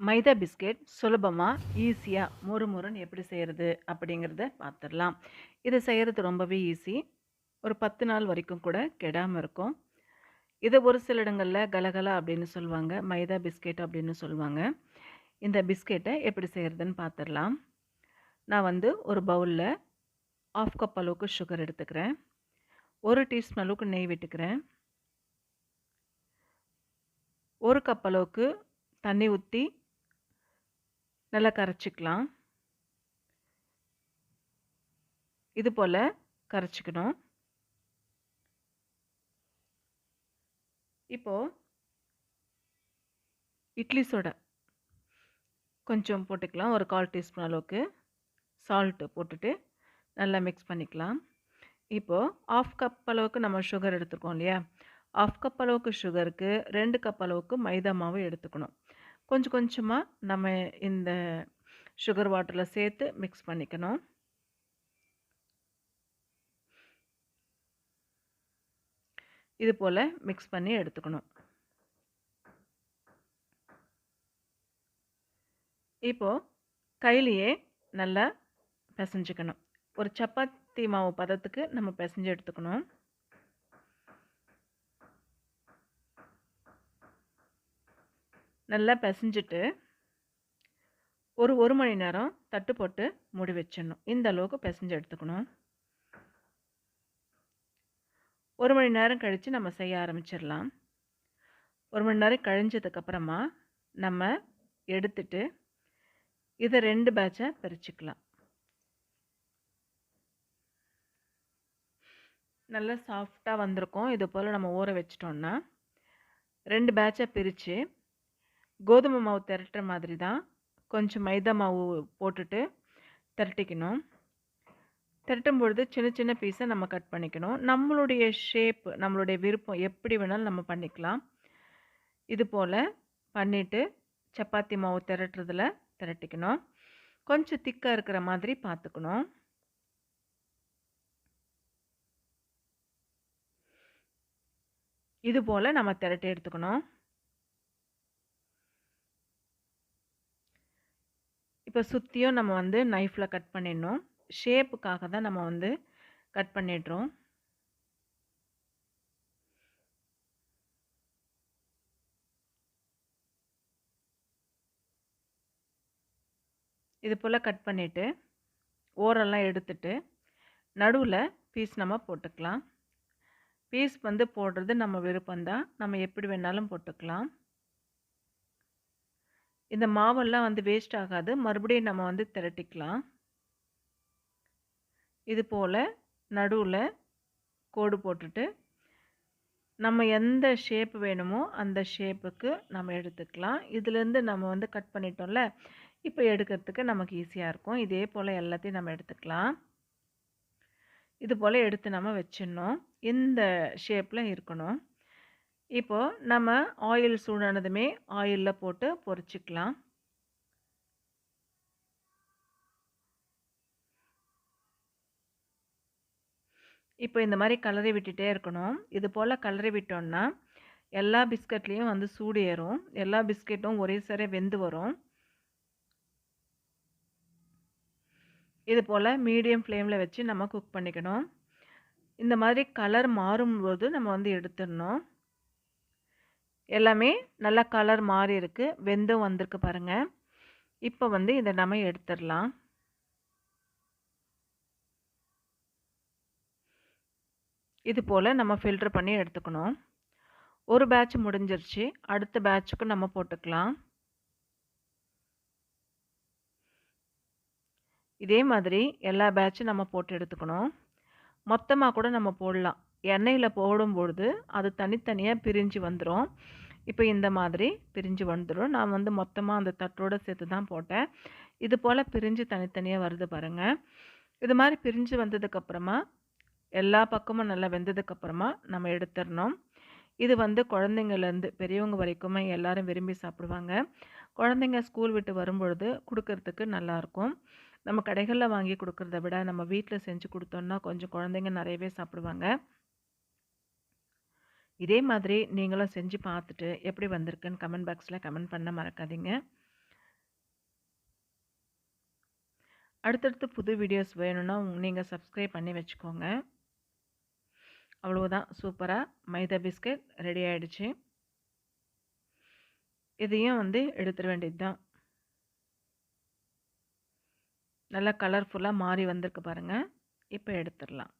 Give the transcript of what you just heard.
மைதா biscuit சுலபமாக ஈஸியாக மொறு மொறுன்னு எப்படி செய்கிறது அப்படிங்கிறத பார்த்துடலாம் இதை செய்கிறது ரொம்பவே ஈஸி. ஒரு பத்து நாள் வரைக்கும் கூட கெடாமல் இருக்கும். இதை ஒரு சில இடங்களில் கலகலா அப்படின்னு சொல்லுவாங்க மைதா பிஸ்கெட் அப்படின்னு சொல்லுவாங்க. இந்த பிஸ்கெட்டை எப்படி செய்கிறதுன்னு பார்த்துடலாம் நான் வந்து ஒரு பவுலில் ஆஃப் கப் அளவுக்கு சுகர் எடுத்துக்கிறேன். ஒரு டீஸ்பூன் அளவுக்கு நெய் விட்டுக்கிறேன். ஒரு கப் அளவுக்கு தண்ணி ஊற்றி நல்லா கரைச்சிக்கலாம். இது போல் கரைச்சிக்கணும். இப்போது இட்லி சோடா கொஞ்சம் போட்டுக்கலாம். ஒரு கால் டீஸ்பூன் அளவுக்கு சால்ட்டு போட்டுட்டு நல்லா மிக்ஸ் பண்ணிக்கலாம். இப்போது ஆஃப் கப் அளவுக்கு நம்ம சுகர் எடுத்துருக்கோம் இல்லையா? ஆஃப் கப் அளவுக்கு சுகருக்கு ரெண்டு கப் அளவுக்கு மைதா மாவு எடுத்துக்கணும். கொஞ்சம் கொஞ்சமாக நம்ம இந்த சுகர் வாட்டரில் சேர்த்து மிக்ஸ் பண்ணிக்கணும். இது போல் மிக்ஸ் பண்ணி எடுத்துக்கணும். இப்போது கையிலையே நல்லா பிசைஞ்சுக்கணும். ஒரு சப்பாத்தி மாவு பதத்துக்கு நம்ம பிசைஞ்சு எடுத்துக்கணும். நல்லா பிசைஞ்சிட்டு ஒரு ஒரு மணி நேரம் தட்டு போட்டு மூடி வச்சிடணும். இந்த அளவுக்கு பிசைஞ்சு எடுத்துக்கணும். ஒரு மணி நேரம் கழித்து நம்ம செய்ய ஆரம்பிச்சிடலாம். ஒரு மணி நேரம் கழிஞ்சதுக்கப்புறமா நம்ம எடுத்துட்டு இதை ரெண்டு பேட்சை பிரிச்சுக்கலாம். நல்லா சாஃப்டாக வந்திருக்கும். இது போல் நம்ம ஊற வச்சிட்டோன்னா ரெண்டு பேட்சை பிரித்து கோதுமை மாவு திரட்டுற மாதிரி தான் கொஞ்சம் மைதா மாவு போட்டுட்டு திரட்டிக்கணும். திரட்டும் பொழுது சின்ன சின்ன பீஸை நம்ம கட் பண்ணிக்கணும். நம்மளுடைய ஷேப் நம்மளுடைய விருப்பம் எப்படி வேணாலும் நம்ம பண்ணிக்கலாம். இது போல் பண்ணிவிட்டு சப்பாத்தி மாவு திரட்டுறதுல திரட்டிக்கணும். கொஞ்சம் திக்காக இருக்கிற மாதிரி பார்த்துக்கணும். இது போல் நம்ம திரட்டி எடுத்துக்கணும். இப்போ சுற்றியும் நம்ம வந்து நைஃப்பில் கட் பண்ணிடணும். ஷேப்புக்காக தான் நம்ம வந்து கட் பண்ணிடுறோம். இது போல் கட் பண்ணிவிட்டு ஓரெல்லாம் எடுத்துட்டு நடுவில் பீஸ் நம்ம போட்டுக்கலாம். பீஸ் வந்து போடுறது நம்ம விருப்பம்தான். நம்ம எப்படி வேணாலும் போட்டுக்கலாம். இந்த மாவெல்லாம் வந்து வேஸ்ட் ஆகாது. மறுபடியும் நம்ம வந்து திரட்டிக்கலாம். இது போல் நடுவில் கோடு போட்டுட்டு நம்ம எந்த ஷேப் வேணுமோ அந்த ஷேப்புக்கு நம்ம எடுத்துக்கலாம். இதுலேருந்து நம்ம வந்து கட் பண்ணிட்டோம்ல இப்போ எடுக்கிறதுக்கு நமக்கு ஈஸியாக இருக்கும். இதே போல் எல்லாத்தையும் நம்ம எடுத்துக்கலாம். இது போல் எடுத்து நம்ம வச்சிடணும். இந்த ஷேப்பில் இருக்கணும். இப்போது நம்ம ஆயில் சூடானதுமே ஆயிலில் போட்டு பொரிச்சிக்கலாம். இப்போ இந்த மாதிரி கலரி விட்டுட்டே இருக்கணும். இது போல் கலரி விட்டோம்னா எல்லா பிஸ்கட்லேயும் வந்து சூடு ஏறும். எல்லா பிஸ்கெட்டும் ஒரே சரி வெந்து வரும். இது போல் மீடியம் ஃப்ளேமில் வச்சு நம்ம குக் பண்ணிக்கணும். இந்த மாதிரி கலர் மாறும்போது நம்ம வந்து எடுத்துடணும். எல்லாமே நல்லா கலர் மாறி இருக்குது வெந்தும் வந்திருக்கு பாருங்கள் இப்போ வந்து இதை நம்ம எடுத்துடலாம். இது போல் நம்ம ஃபில்ட்ரு பண்ணி எடுத்துக்கணும். ஒரு பேட்ச் முடிஞ்சிருச்சு. அடுத்த பேட்சுக்கு நம்ம போட்டுக்கலாம். இதே மாதிரி எல்லா பேட்சும் நம்ம போட்டு எடுத்துக்கணும். மொத்தமாக கூட நம்ம போடலாம். எண்ணெயில் போடும்பொழுது அது தனித்தனியாக பிரிஞ்சு வந்துடும் இப்போ இந்த மாதிரி பிரிஞ்சு வந்துடும் நான் வந்து மொத்தமாக அந்த தட்டோடு சேர்த்து தான் போட்டேன். இது போல் பிரிஞ்சு தனித்தனியாக வருது பாருங்கள் இது மாதிரி பிரிஞ்சு வந்ததுக்கப்புறமா எல்லா பக்கமும் நல்லா வெந்ததுக்கப்புறமா நம்ம எடுத்துடணும். இது வந்து குழந்தைங்கள்லேருந்து பெரியவங்க வரைக்குமே எல்லோரும் விரும்பி சாப்பிடுவாங்க. குழந்தைங்க ஸ்கூல் விட்டு வரும்பொழுது கொடுக்கறதுக்கு நல்லாயிருக்கும் நம்ம கடைகளில் வாங்கி கொடுக்குறத விட நம்ம வீட்டில் செஞ்சு கொடுத்தோம்னா கொஞ்சம் குழந்தைங்க நிறையவே சாப்பிடுவாங்க. இதே மாதிரி நீங்களும் செஞ்சு பார்த்துட்டு எப்படி வந்திருக்குன்னு கமெண்ட் பாக்ஸில் கமெண்ட் பண்ண மறக்காதீங்க. அடுத்தடுத்து புது வீடியோஸ் வேணும்னா நீங்கள் சப்ஸ்கிரைப் பண்ணி வச்சுக்கோங்க. அவ்வளோதான் சூப்பராக மைதா பிஸ்கட் ரெடி ஆகிடுச்சு இதையும் வந்து எடுத்துட வேண்டியது தான் நல்லா கலர்ஃபுல்லாக மாறி வந்திருக்கு பாருங்கள் இப்போ எடுத்துடலாம்.